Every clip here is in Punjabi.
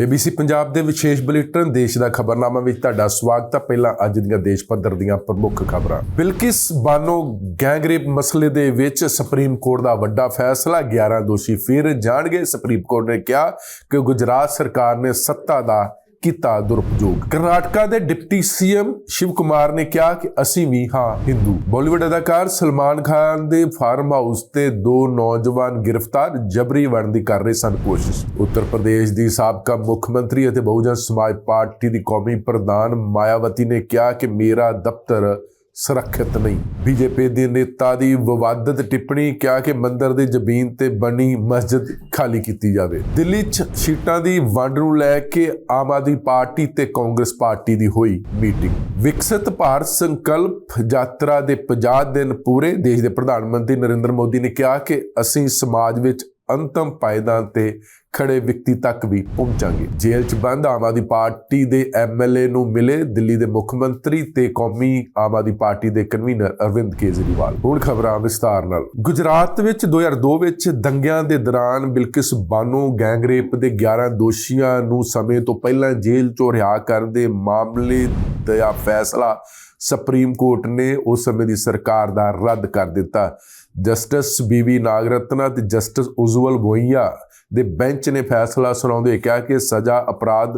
ABC ਪੰਜਾਬ ਦੇ ਵਿਸ਼ੇਸ਼ ਬੁਲੇਟਿਨ, ਦੇਸ਼ ਦਾ ਖਬਰਨਾਮਾ ਵਿੱਚ ਤੁਹਾਡਾ ਸਵਾਗਤ ਹੈ ਪਹਿਲਾਂ ਅੱਜ ਦੀਆਂ ਦੇਸ਼ ਪੱਧਰ ਦੀਆਂ ਪ੍ਰਮੁੱਖ ਖਬਰਾਂ। ਬਿਲਕਿਸ ਬਾਨੋ ਗੈਂਗਰੇਪ ਮਸਲੇ ਦੇ ਵਿੱਚ ਸੁਪਰੀਮ ਕੋਰਟ ਦਾ ਵੱਡਾ ਫੈਸਲਾ 11 ਦੋਸ਼ੀ ਫਿਰ ਜਾਣਗੇ। ਸੁਪਰੀਮ ਕੋਰਟ ਨੇ ਕਿਹਾ ਕਿ ਗੁਜਰਾਤ ਸਰਕਾਰ ਨੇ ਸੱਤਾ ਦਾ ਕੀਤਾ ਦੁਰਉਪਯੋਗ। ਕਰਨਾਟਕਾ ਦੇ ਡਿਪਟੀ ਸੀਐਮ ਸ਼ਿਵ ਕੁਮਾਰ ਨੇ ਕਿਹਾ ਕਿ ਅਸੀਂ ਵੀ ਹਾਂ ਹਿੰਦੂ। ਬਾਲੀਵੁੱਡ ਅਦਾਕਾਰ ਸਲਮਾਨ ਖਾਨ ਦੇ ਫਾਰਮ ਹਾਊਸ ਤੇ ਦੋ ਨੌਜਵਾਨ ਗ੍ਰਿਫਤਾਰ ਜਬਰੀ ਵੜਨ ਦੀ ਕਰ ਰਹੇ ਸਨ ਕੋਸ਼ਿਸ਼। ਉੱਤਰ ਪ੍ਰਦੇਸ਼ ਦੀ ਸਾਬਕਾ ਮੁੱਖ ਮੰਤਰੀ ਅਤੇ ਬਹੁਜਨ ਸਮਾਜ ਪਾਰਟੀ ਦੀ ਕੌਮੀ ਪ੍ਰਧਾਨ ਮਾਇਆਵਤੀ ਨੇ ਕਿਹਾ ਕਿ ਮੇਰਾ ਦਫ਼ਤਰ ਸੁਰੱਖਿਅਤ ਨਹੀਂ। ਬੀਜੇਪੀ ਦੇ ਨੇਤਾ ਦੀ ਵਿਵਾਦਤ ਟਿੱਪਣੀ ਕਿਹਾ ਕਿ ਮੰਦਰ ਦੀ ਜ਼ਮੀਨ ਤੇ ਬਣੀ ਮਸਜਿਦ ਖਾਲੀ ਕੀਤੀ ਜਾਵੇ। ਦਿੱਲੀ 'ਚ ਸੀਟਾਂ ਦੀ ਵੰਡ ਨੂੰ ਲੈ ਕੇ ਆਮ ਆਦਮੀ ਪਾਰਟੀ ਤੇ ਕਾਂਗਰਸ ਪਾਰਟੀ ਦੀ ਹੋਈ ਮੀਟਿੰਗ। ਵਿਕਸਿਤ ਭਾਰਤ ਸੰਕਲਪ ਯਾਤਰਾ ਦੇ 50 ਦਿਨ ਪੂਰੇ, ਦੇਸ਼ ਦੇ ਪ੍ਰਧਾਨ ਮੰਤਰੀ ਨਰਿੰਦਰ ਮੋਦੀ ਨੇ ਕਿਹਾ ਕਿ ਅਸੀਂ ਸਮਾਜ ਵਿੱਚ ਅੰਤਮ ਪਾਇਦਾਨ ਤੇ ਖੜੇ ਵਿਅਕਤੀ ਤੱਕ ਵੀ ਪਹੁੰਚਾਂਗੇ। ਜੇਲ੍ਹ 'ਚ ਬੰਦ ਆਮ ਆਦਮੀ ਪਾਰਟੀ ਦੇ ਐਮਐਲਏ ਨੂੰ ਮਿਲੇ। ਦਿੱਲੀ ਦੇ ਮੁੱਖ ਮੰਤਰੀ ਤੇ ਕੌਮੀ ਆਮ ਆਦਮੀ ਪਾਰਟੀ ਦੇ ਕਨਵੀਨਰ ਅਰਵਿੰਦ ਕੇਜਰੀਵਾਲ। ਹੁਣ ਖਬਰਾਂ ਵਿਸਤਾਰ ਨਾਲ। ਗੁਜਰਾਤ ਵਿੱਚ 2002 ਵਿੱਚ ਦੰਗਿਆਂ ਦੇ ਦੌਰਾਨ ਬਿਲਕਿਸ ਬਾਨੋ ਗੈਂਗਰੇਪ ਦੇ 11 ਦੋਸ਼ੀਆਂ ਨੂੰ ਸਮੇਂ ਤੋਂ ਪਹਿਲਾਂ ਜੇਲ੍ਹ 'ਚੋਂ ਰਿਹਾ ਕਰਨ ਦੇ ਮਾਮਲੇ ਦਾ ਫੈਸਲਾ ਸੁਪਰੀਮ ਕੋਰਟ ਨੇ ਉਸ ਸਮੇਂ ਦੀ ਸਰਕਾਰ ਦਾ ਰੱਦ ਕਰ ਦਿੱਤਾ। ਜਸਟਿਸ ਬੀਬੀ ਨਾਗਰਤਨਾ ਤੇ ਜਸਟਿਸ ਉਜਵਲ ਭੋਈਆ ਦੇ ਬੈਂਚ ਨੇ ਫੈਸਲਾ ਸੁਣਾਉਂਦੇ ਹੋਏ ਕਿਹਾ ਕਿ ਸਜ਼ਾ ਅਪਰਾਧ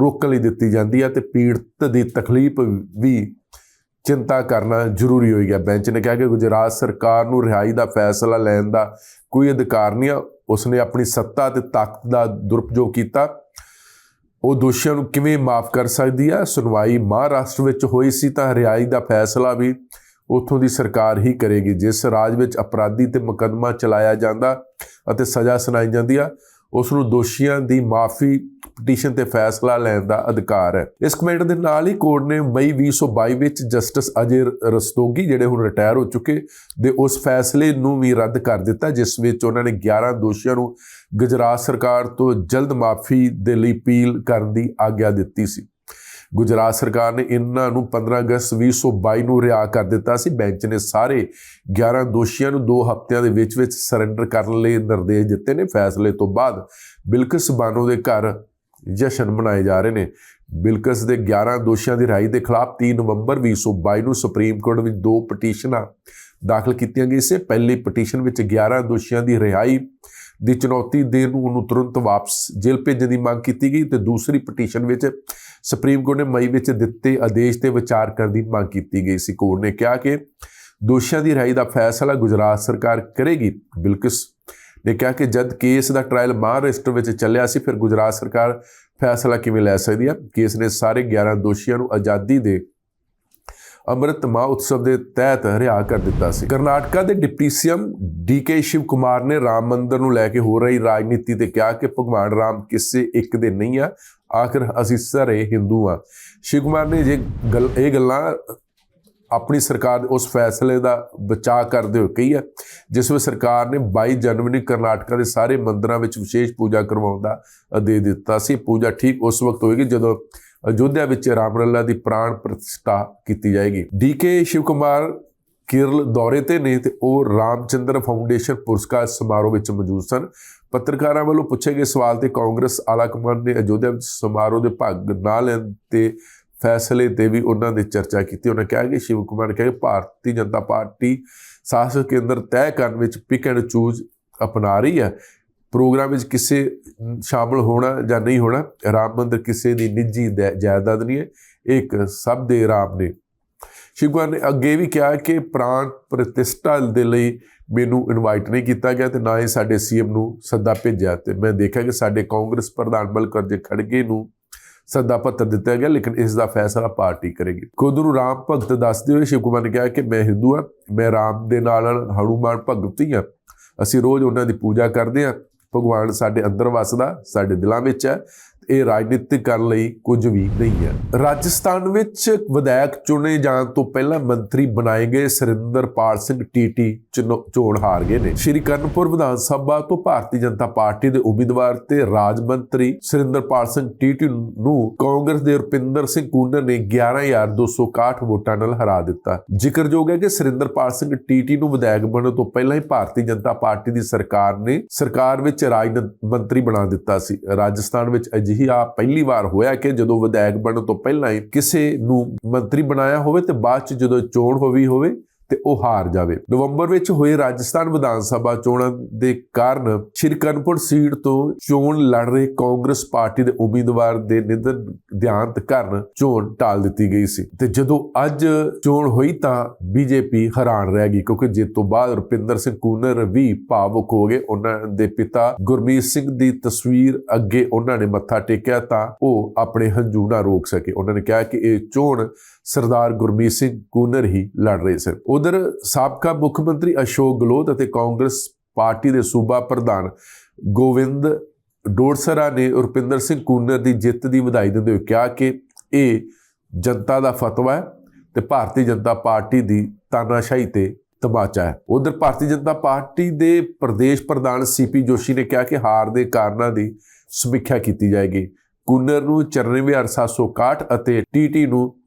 ਰੋਕਣ ਲਈ ਦਿੱਤੀ ਜਾਂਦੀ ਹੈ ਤੇ ਪੀੜਤ ਦੀ ਤਕਲੀਫ ਵੀ ਚਿੰਤਾ ਕਰਨਾ ਜ਼ਰੂਰੀ ਹੋਈ ਗਿਆ ਬੈਂਚ ਨੇ ਕਿਹਾ ਕਿ ਗੁਜਰਾਤ ਸਰਕਾਰ ਨੂੰ ਰਿਹਾਈ ਦਾ ਫੈਸਲਾ ਲੈਣ ਦਾ ਕੋਈ ਅਧਿਕਾਰ ਨਹੀਂ ਆ ਉਸਨੇ ਆਪਣੀ ਸੱਤਾ ਤੇ ਤਾਕਤ ਦਾ ਦੁਰਪਯੋਗ ਕੀਤਾ। ਉਹ ਦੋਸ਼ੀਆਂ ਨੂੰ ਕਿਵੇਂ ਮਾਫ ਕਰ ਸਕਦੀ ਹੈ? ਸੁਣਵਾਈ ਮਹਾਰਾਸ਼ਟਰ ਵਿੱਚ ਹੋਈ ਸੀ ਤਾਂ ਰਿਹਾਈ ਦਾ ਫੈਸਲਾ ਵੀ ਉੱਥੋਂ ਦੀ ਸਰਕਾਰ ਹੀ ਕਰੇਗੀ, ਜਿਸ ਰਾਜ ਵਿੱਚ ਅਪਰਾਧੀ ਤੇ ਮੁਕੱਦਮਾ ਚਲਾਇਆ ਜਾਂਦਾ ਅਤੇ ਸਜ਼ਾ ਸੁਣਾਈ ਜਾਂਦੀ ਆ ਉਸ ਨੂੰ ਦੋਸ਼ੀਆਂ ਦੀ ਮਾਫੀ ਪਟੀਸ਼ਨ ਤੇ ਫੈਸਲਾ ਲੈਣ ਦਾ ਅਧਿਕਾਰ ਹੈ। ਇਸ ਕਮੈਂਟ ਦੇ ਨਾਲ ਹੀ ਕੋਰਟ ਨੇ ਮਈ 2022 ਵਿੱਚ ਜਸਟਿਸ ਅਜੇ ਰਸਤੋਗੀ ਜਿਹੜੇ ਹੁਣ ਰਿਟਾਇਰ ਹੋ ਚੁੱਕੇ ਦੇ ਉਸ ਫੈਸਲੇ ਨੂੰ ਵੀ ਰੱਦ ਕਰ ਦਿੱਤਾ, ਜਿਸ ਵਿੱਚ ਉਹਨਾਂ ਨੇ 11 ਦੋਸ਼ੀਆਂ ਨੂੰ ਗੁਜਰਾਤ ਸਰਕਾਰ ਤੋਂ ਜਲਦ ਮਾਫੀ ਦੇ ਲਈ ਅਪੀਲ ਕਰਨ ਦੀ ਆਗਿਆ ਦਿੱਤੀ ਸੀ। ਗੁਜਰਾਤ ਸਰਕਾਰ ਨੇ ਇਹਨਾਂ ਨੂੰ 15 ਅਗਸਤ 2022 ਨੂੰ ਰਿਹਾ ਕਰ ਦਿੱਤਾ ਸੀ। ਬੈਂਚ ਨੇ ਸਾਰੇ 11 ਦੋਸ਼ੀਆਂ ਨੂੰ 2 ਹਫ਼ਤਿਆਂ ਦੇ ਵਿੱਚ ਵਿੱਚ ਸਰੈਂਡਰ ਕਰਨ ਲਈ ਨਿਰਦੇਸ਼ ਦਿੱਤੇ ਨੇ। ਫੈਸਲੇ ਤੋਂ ਬਾਅਦ ਬਿਲਕਿਸ ਬਾਨੋ ਦੇ ਘਰ ਜਸ਼ਨ ਮਨਾਏ ਜਾ ਰਹੇ ਨੇ। ਬਿਲਕਸ ਦੇ 11 ਦੋਸ਼ੀਆਂ ਦੀ ਰਾਈ ਦੇ ਖਿਲਾਫ 3 ਨਵੰਬਰ 2022 ਨੂੰ ਸੁਪਰੀਮ ਕੋਰਟ ਵਿੱਚ ਦੋ ਪਟੀਸ਼ਨਾਂ ਦਾਖਲ ਕੀਤੀਆਂ ਗਈਆਂ ਸੀ। ਪਹਿਲੀ ਪਟੀਸ਼ਨ ਵਿੱਚ 11 ਦੋਸ਼ੀਆਂ ਦੀ ਰਿਹਾਈ ਦੀ ਚੁਣੌਤੀ ਦੇਣ ਨੂੰ ਉਹਨੂੰ ਤੁਰੰਤ ਵਾਪਸ ਜੇਲ੍ਹ ਭੇਜਣ ਦੀ ਮੰਗ ਕੀਤੀ ਗਈ ਤੇ ਦੂਸਰੀ ਪਟੀਸ਼ਨ ਵਿੱਚ ਸੁਪਰੀਮ ਕੋਰਟ ਨੇ ਮਈ ਵਿੱਚ ਦਿੱਤੇ ਆਦੇਸ਼ ਤੇ ਵਿਚਾਰ ਕਰਨ ਦੀ ਮੰਗ ਕੀਤੀ ਗਈ ਸੀ। ਕੋਰਟ ਨੇ ਕਿਹਾ ਕਿ ਦੋਸ਼ੀਆਂ ਦੀ ਰਿਹਾਈ ਦਾ ਫੈਸਲਾ ਗੁਜਰਾਤ ਸਰਕਾਰ ਕਰੇਗੀ। ਬਿਲਕਿਸ ਨੇ ਕਿਹਾ ਕਿ ਜਦ ਕੇਸ ਦਾ ਟ੍ਰਾਇਲ ਮਹਾਰਾਸ਼ਟਰ ਵਿੱਚ ਚੱਲਿਆ ਸੀ, ਫਿਰ ਗੁਜਰਾਤ ਸਰਕਾਰ ਫੈਸਲਾ ਕਿਵੇਂ ਲੈ ਸਕਦੀ ਹੈ ਕੇਸ ਨੇ ਸਾਰੇ 11 ਦੋਸ਼ੀਆਂ ਨੂੰ ਆਜ਼ਾਦੀ ਦੇ ਅੰਮ੍ਰਿਤ ਮਾ ਉਤਸਵ ਦੇ ਤਹਿਤ ਰਿਹਾ ਕਰ ਦਿੱਤਾ ਸੀ। ਕਰਨਾਟਕਾ ਦੇ ਡਿਪਟੀ ਸੀਐਮ ਡੀਕੇ ਸ਼ਿਵ ਕੁਮਾਰ ਨੇ ਰਾਮ ਮੰਦਰ ਨੂੰ ਲੈ ਕੇ ਹੋ ਰਹੀ ਰਾਜਨੀਤੀ ਤੇ ਕਿਹਾ ਕਿ ਭਗਵਾਨ ਰਾਮ ਕਿਸੇ ਇੱਕ ਦੇ ਨਹੀਂ ਆ। ਆਖਰ ਅਸੀਂ ਸਾਰੇ ਹਿੰਦੂ ਆ ਸ਼ਿਵ ਕੁਮਾਰ ਨੇ ਜੇ ਗੱਲ ਇਹ ਗੱਲਾਂ ਆਪਣੀ ਸਰਕਾਰ ਦੇ ਉਸ ਫੈਸਲੇ ਦਾ ਬਚਾਅ ਕਰਦੇ ਹੋਏ ਕਹੀ ਹੈ। ਜਿਸ ਵਿੱਚ ਸਰਕਾਰ ਨੇ 22 ਜਨਵਰੀ ਨੂੰ ਕਰਨਾਟਕਾ ਦੇ ਸਾਰੇ ਮੰਦਰਾਂ ਵਿੱਚ ਵਿਸ਼ੇਸ਼ ਪੂਜਾ ਕਰਵਾਉਣ ਦਾ ਆਦੇਸ਼ ਦਿੱਤਾ ਸੀ। ਪੂਜਾ ਠੀਕ ਉਸ ਵਕਤ ਹੋਏਗੀ ਜਦੋਂ ਅਯੋਧਿਆ ਵਿੱਚ ਰਾਮਲਲਾ ਦੀ ਪ੍ਰਾਣ ਪ੍ਰਤਿਸ਼ਠਾ ਕੀਤੀ ਜਾਏਗੀ। ਡੀਕੇ ਸ਼ਿਵ ਕੁਮਾਰ ਕੇਰਲ ਦੌਰੇ ਤੇ ਨੇ ਤੇ ਉਹ ਰਾਮਚੰਦਰ ਫਾਊਂਡੇਸ਼ਨ ਪੁਰਸਕਾਰ ਸਮਾਰੋਹ ਵਿੱਚ ਮੌਜੂਦ ਸਨ। ਪੱਤਰਕਾਰਾਂ ਵੱਲੋਂ ਪੁੱਛੇ ਗਏ ਸਵਾਲ ਤੇ ਕਾਂਗਰਸ ਆਲਾ ਕਮਾਨ ਨੇ ਅਯੋਧਿਆ ਵਿੱਚ ਸਮਾਰੋਹ ਦੇ ਭਾਗ ਨਾ ਲੈਣ ਤੇ ਫੈਸਲੇ ਤੇ ਵੀ ਉਹਨਾਂ ਦੀ ਚਰਚਾ ਕੀਤੀ। ਉਹਨਾਂ ਕਿਹਾ ਕਿ ਸ਼ਿਵ ਕੁਮਾਰ ਨੇ ਕਿਹਾ ਕਿ ਭਾਰਤੀ ਜਨਤਾ ਪਾਰਟੀ ਸ਼ਾਸਕ ਕੇਂਦਰ ਤੈਅ ਕਰਨ ਵਿੱਚ ਪਿਕ ਐਂਡ ਚੂਜ਼ ਅਪਣਾ ਰਹੀ ਹੈ। ਪ੍ਰੋਗਰਾਮ ਵਿੱਚ ਕਿਸੇ ਸ਼ਾਮਲ ਹੋਣਾ ਜਾਂ ਨਹੀਂ ਹੋਣਾ, ਰਾਮ ਮੰਦਰ ਕਿਸੇ ਦੀ ਨਿੱਜੀ ਜਾਇਦਾਦ ਨਹੀਂ ਹੈ। ਇੱਕ ਸਭ ਦੇ ਰਾਮ ਨੇ ਸ਼ਿਵ ਕੁਮਾਰ ਨੇ ਅੱਗੇ ਵੀ ਕਿਹਾ ਕਿ ਪ੍ਰਾਣ ਪ੍ਰਤਿਸ਼ਠਾ ਦੇ ਲਈ ਮੈਨੂੰ ਇਨਵਾਈਟ ਨਹੀਂ ਕੀਤਾ ਗਿਆ ਤੇ ਨਾ ਹੀ ਸਾਡੇ ਸੀਐਮ ਨੂੰ ਸੱਦਾ ਭੇਜਿਆ ਤੇ ਮੈਂ ਦੇਖਿਆ ਕਿ ਸਾਡੇ ਕਾਂਗਰਸ ਪ੍ਰਧਾਨ ਮਲਕਰਜੇ ਖੜਗੇ ਨੂੰ ਸੱਦਾ ਪੱਤਰ ਦਿੱਤਾ ਗਿਆ, ਲੇਕਿਨ ਇਸ ਦਾ ਫੈਸਲਾ ਪਾਰਟੀ ਕਰੇਗੀ। ਖੁਦ ਨੂੰ ਰਾਮ ਭਗਤ ਦੱਸਦੇ ਹੋਏ ਸ਼ਿਵ ਕੁਮਾਰ ਨੇ ਕਿਹਾ ਕਿ ਮੈਂ ਹਿੰਦੂ ਹਾਂ, ਮੈਂ ਰਾਮ ਦੇ ਨਾਲ ਹਨੂਮਾਨ ਭਗਤ ਹੀ ਹਾਂ। ਅਸੀਂ ਰੋਜ਼ ਉਹਨਾਂ ਦੀ ਪੂਜਾ ਕਰਦੇ ਹਾਂ। ਭਗਵਾਨ ਸਾਡੇ ਅੰਦਰ ਵਸਦਾ, ਸਾਡੇ ਦਿਲਾਂ ਵਿੱਚ ਹੈ। ਇਹ ਰਾਜਨੀਤਿਕ ਕਰਨ ਲਈ ਕੁਝ ਵੀ ਨਹੀਂ ਹੈ। ਰਾਜਸਥਾਨ ਵਿੱਚ ਵਿਧਾਇਕ ਚੁਣੇ ਜਾਣ ਤੋਂ ਪਹਿਲਾਂ ਮੰਤਰੀ ਬਣਾਏ ਗਏ ਸਰਿੰਦਰਪਾਲ ਸਿੰਘ ਟੀਟੀ ਚੋਣ ਹਾਰ ਗਏ ਨੇ। ਸ਼੍ਰੀ ਕਰਨਪੁਰ ਵਿਧਾਨ ਸਭਾ ਤੋਂ ਭਾਰਤੀ ਜਨਤਾ ਪਾਰਟੀ ਦੇ ਉਮੀਦਵਾਰ ਤੇ ਰਾਜ ਮੰਤਰੀ ਸਰਿੰਦਰਪਾਲ ਸਿੰਘ ਟੀਟੀ ਨੂੰ ਕਾਂਗਰਸ ਦੇ ਰੁਪਿੰਦਰ ਸਿੰਘ ਕੂਨਰ ਨੇ 11261 ਵੋਟਾਂ ਨਾਲ ਹਰਾ ਦਿੱਤਾ। ਜ਼ਿਕਰਯੋਗ ਹੈ ਕਿ ਸਰਿੰਦਰਪਾਲ ਸਿੰਘ ਟੀਟੀ ਨੂੰ ਵਿਧਾਇਕ ਬਣਨ ਤੋਂ ਪਹਿਲਾਂ ਹੀ ਭਾਰਤੀ ਜਨਤਾ ਪਾਰਟੀ ਦੀ ਸਰਕਾਰ ਨੇ ਸਰਕਾਰ ਵਿੱਚ ਰਾਜ ਮੰਤਰੀ ਬਣਾ ਦਿੱਤਾ ਸੀ। ਰਾਜਸਥਾਨ ਵਿੱਚ ਅਜਿਹੀ ਹੀ ਆ ਪਹਿਲੀ ਵਾਰ ਹੋਇਆ ਕਿ ਜਦੋਂ ਵਿਧਾਇਕ ਬਣਨ ਤੋਂ ਪਹਿਲਾਂ ਹੀ ਕਿਸੇ ਨੂੰ ਮੰਤਰੀ ਬਣਾਇਆ ਹੋਵੇ ਤੇ ਬਾਅਦ ਚ ਜਦੋਂ ਚੋਣ ਹੋਈ ਹੋਵੇ ਤੇ ਉਹ ਹਾਰ ਜਾਵੇ। ਨਵੰਬਰ ਵਿੱਚ ਹੋਏ ਰਾਜਸਥਾਨ ਵਿਧਾਨ ਸਭਾ ਚੋਣਾਂ ਦੇ ਕਾਰਨ ਸ਼੍ਰੀ ਕਾਨਪੁਰ ਸੀਟ ਤੋਂ ਚੋਣ ਲੜ ਰਹੇ ਕਾਂਗਰਸ ਪਾਰਟੀ ਦੇ ਉਮੀਦਵਾਰ ਦੇ ਨਿਧਨ ਦਿਆਂਤ ਕਾਰਨ ਚੋਣ ਟਾਲ ਦਿੱਤੀ ਗਈ ਸੀ। ਤੇ ਜਦੋਂ ਅੱਜ ਚੋਣ ਹੋਈ ਤਾਂ ਬੀਜੇਪੀ ਹੈਰਾਨ ਰਹਿ ਗਈ ਕਿਉਂਕਿ ਜਿੱਤ ਤੋਂ ਬਾਅਦ ਰੁਪਿੰਦਰ ਸਿੰਘ ਕੂਨਰ ਵੀ ਭਾਵੁਕ ਹੋ ਗਏ। ਉਹਨਾਂ ਦੇ ਪਿਤਾ ਗੁਰਮੀਤ ਸਿੰਘ ਦੀ ਤਸਵੀਰ ਅੱਗੇ ਉਹਨਾਂ ਨੇ ਮੱਥਾ ਟੇਕਿਆ ਤਾਂ ਉਹ ਆਪਣੇ ਹੰਝੂ ਨਾ ਰੋਕ ਸਕੇ। ਉਹਨਾਂ ਨੇ ਕਿਹਾ ਕਿ ਇਹ ਚੋਣ ਸਰਦਾਰ ਗੁਰਮੀਤ ਸਿੰਘ ਕੂਨਰ ਹੀ ਲੜ ਰਹੇ ਸਨ। ਉਧਰ ਸਾਬਕਾ ਮੁੱਖ ਮੰਤਰੀ ਅਸ਼ੋਕ ਗਹਿਲੋਤ ਅਤੇ ਕਾਂਗਰਸ ਪਾਰਟੀ ਦੇ ਸੂਬਾ ਪ੍ਰਧਾਨ ਗੋਵਿੰਦ ਡੋੜਸਰਾ ਨੇ ਰੁਪਿੰਦਰ ਸਿੰਘ ਕੂਨਰ ਦੀ ਜਿੱਤ ਦੀ ਵਧਾਈ ਦਿੰਦੇ ਹੋਏ ਕਿਹਾ ਕਿ ਇਹ ਜਨਤਾ ਦਾ ਫਤਵਾ ਹੈ ਤੇ ਭਾਰਤੀ ਜਨਤਾ ਪਾਰਟੀ ਦੀ ਤਾਨਾਸ਼ਾਹੀ ਤੇ ਤਮਾਚਾ ਹੈ। ਉਧਰ ਭਾਰਤੀ ਜਨਤਾ ਪਾਰਟੀ ਦੇ ਪ੍ਰਦੇਸ਼ ਪ੍ਰਧਾਨ ਸੀਪੀ ਜੋਸ਼ੀ ਨੇ ਕਿਹਾ ਕਿ ਹਾਰ ਦੇ ਕਾਰਨਾਂ ਦੀ ਸਮੀਖਿਆ ਕੀਤੀ ਜਾਏਗੀ। ਕੂਨਰ ਨੂੰ 94761 ਅਤੇ ਟੀਟੀ ਨੂੰ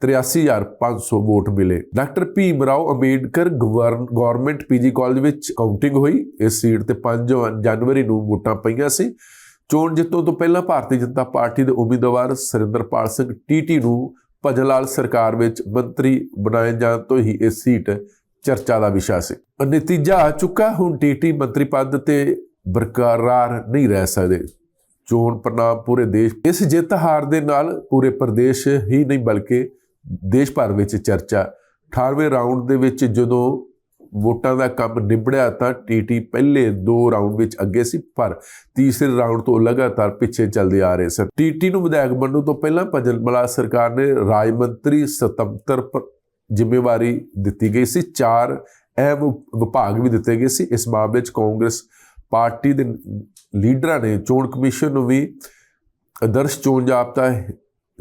83500 ਵੋਟ ਮਿਲੇ। Doctor Bhim Rao Ambedkar govern- government PG college ਵਿੱਚ ਕਾਊਂਟਿੰਗ ਹੋਈ। ਇਸ ਸੀਟ ਤੇ 5 ਜਨਵਰੀ ਨੂੰ ਵੋਟਾਂ ਪਈਆਂ ਸੀ। ਚੋਣ ਜਿੱਤੋਂ ਤੋਂ ਪਹਿਲਾਂ ਭਾਰਤੀ ਜਨਤਾ ਪਾਰਟੀ ਦੇ ਉਮੀਦਵਾਰ ਸੁਰਿੰਦਰਪਾਲ ਸਿੰਘ ਟੀਟੀ ਨੂੰ ਭਜਨ ਲਾਲ ਸਰਕਾਰ ਵਿੱਚ ਮੰਤਰੀ ਬਣਾਏ ਜਾਣ ਤੋਂ ਹੀ ਇਹ ਸੀਟ ਚਰਚਾ ਦਾ ਵਿਸ਼ਾ ਸੀ। ਨਤੀਜਾ ਆ ਚੁੱਕਾ। ਹੁਣ ਟੀਟੀ ਮੰਤਰੀ ਪਦ ਤੇ ਬਰਕਰਾਰ ਨਹੀਂ ਰਹਿ ਸਕਦੇ। ਚੋਣ ਪ੍ਰਣਾਮ ਪੂਰੇ ਦੇਸ਼, ਇਸ ਜਿੱਤ ਹਾਰ ਦੇ ਨਾਲ ਪੂਰੇ ਪ੍ਰਦੇਸ਼ ਹੀ ਨਹੀਂ, ਬਲਕਿ ਦੇਸ਼ ਭਰ ਵਿੱਚ ਚਰਚਾ। 18ਵੇਂ ਰਾਊਂਡ ਦੇ ਵਿੱਚ ਜਦੋਂ ਵੋਟਾਂ ਦਾ ਕੰਮ ਨਿਬੜਿਆ ਤਾਂ ਟੀਟੀ ਪਹਿਲੇ ਦੋ ਰਾਊਂਡ ਵਿੱਚ ਅੱਗੇ ਸੀ, ਪਰ ਤੀਸਰੇ ਰਾਊਂਡ ਤੋਂ ਲਗਾਤਾਰ ਪਿੱਛੇ ਚੱਲਦੇ ਆ ਰਹੇ ਸਨ। ਟੀਟੀ ਨੂੰ ਵਿਧਾਇਕ ਬਣਨ ਤੋਂ ਪਹਿਲਾਂ ਭਜਨ ਮਲਾ ਸਰਕਾਰ ਨੇ ਰਾਜ ਮੰਤਰੀ ਸੁਤੰਤਰ ਜ਼ਿੰਮੇਵਾਰੀ ਦਿੱਤੀ ਗਈ ਸੀ। ਚਾਰ ਅਹਿਮ ਵਿਭਾਗ ਵੀ ਦਿੱਤੇ ਗਏ ਸੀ। ਇਸ ਮਾਮਲੇ 'ਚ ਕਾਂਗਰਸ ਪਾਰਟੀ ਦੇ ਲੀਡਰਾਂ ਨੇ ਚੋਣ ਕਮਿਸ਼ਨ ਨੂੰ ਵੀ ਆਦਰਸ਼ ਚੋਣ ਜਾਬਤਾ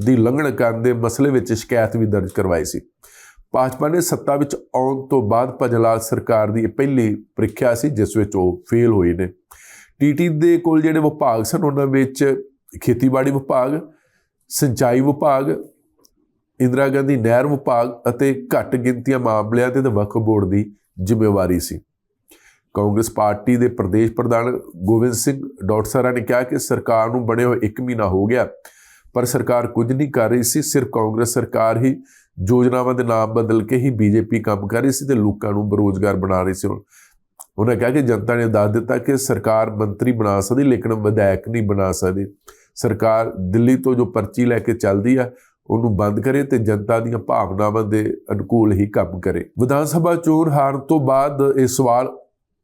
ਦੀ ਉਲੰਘਣਾ ਕਰਨ ਦੇ ਮਸਲੇ ਵਿੱਚ ਸ਼ਿਕਾਇਤ ਵੀ ਦਰਜ ਕਰਵਾਈ ਸੀ। ਭਾਜਪਾ ਨੇ ਸੱਤਾ ਵਿੱਚ ਆਉਣ ਤੋਂ ਬਾਅਦ ਭਜਲਾਲ ਸਰਕਾਰ ਦੀ ਇਹ ਪਹਿਲੀ ਪ੍ਰੀਖਿਆ ਸੀ, ਜਿਸ ਵਿੱਚ ਉਹ ਫੇਲ ਹੋਏ ਨੇ। ਟੀਟੀ ਦੇ ਕੋਲ ਜਿਹੜੇ ਵਿਭਾਗ ਸਨ, ਉਹਨਾਂ ਵਿੱਚ ਖੇਤੀਬਾੜੀ ਵਿਭਾਗ, ਸਿੰਚਾਈ ਵਿਭਾਗ, ਇੰਦਰਾ ਗਾਂਧੀ ਨਹਿਰ ਵਿਭਾਗ ਅਤੇ ਘੱਟ ਗਿਣਤੀਆਂ ਮਾਮਲਿਆਂ ਤੇ ਵਕਫ ਬੋਰਡ ਦੀ ਜ਼ਿੰਮੇਵਾਰੀ ਸੀ। ਕਾਂਗਰਸ ਪਾਰਟੀ ਦੇ ਪ੍ਰਦੇਸ਼ ਪ੍ਰਧਾਨ ਗੋਬਿੰਦ ਸਿੰਘ ਡੋਟਸਰਾ ਨੇ ਕਿਹਾ ਕਿ ਸਰਕਾਰ ਨੂੰ ਬਣੇ ਹੋਏ 1 ਮਹੀਨਾ ਹੋ ਗਿਆ। ਪਰ ਸਰਕਾਰ ਕੁਝ ਨਹੀਂ ਕਰ ਰਹੀ ਸੀ, ਸਿਰਫ ਕਾਂਗਰਸ ਸਰਕਾਰ ਹੀ ਯੋਜਨਾਵਾਂ ਦੇ ਨਾਮ ਬਦਲ ਕੇ ਹੀ ਬੀਜੇਪੀ ਕੰਮ ਕਰ ਰਹੀ ਸੀ ਤੇ ਲੋਕਾਂ ਨੂੰ ਬੇਰੋਜ਼ਗਾਰ ਬਣਾ ਰਹੀ ਸੀ ਉਹਨਾਂ ਕਿਹਾ ਕਿ ਜਨਤਾ ਨੇ ਦੱਸ ਦਿੱਤਾ ਕਿ ਸਰਕਾਰ ਮੰਤਰੀ ਬਣਾ ਸਕਦੀ, ਲੇਕਿਨ ਵਿਧਾਇਕ ਨਹੀਂ ਬਣਾ ਸਕਦੀ। ਸਰਕਾਰ ਦਿੱਲੀ ਤੋਂ ਜੋ ਪਰਚੀ ਲੈ ਕੇ ਚੱਲਦੀ ਆ, ਉਹਨੂੰ ਬੰਦ ਕਰੇ ਤੇ ਜਨਤਾ ਦੀਆਂ ਭਾਵਨਾਵਾਂ ਦੇ ਅਨੁਕੂਲ ਹੀ ਕੰਮ ਕਰੇ। ਵਿਧਾਨ ਸਭਾ ਚੋਣ ਹਾਰਨ ਤੋਂ ਬਾਅਦ ਇਹ ਸਵਾਲ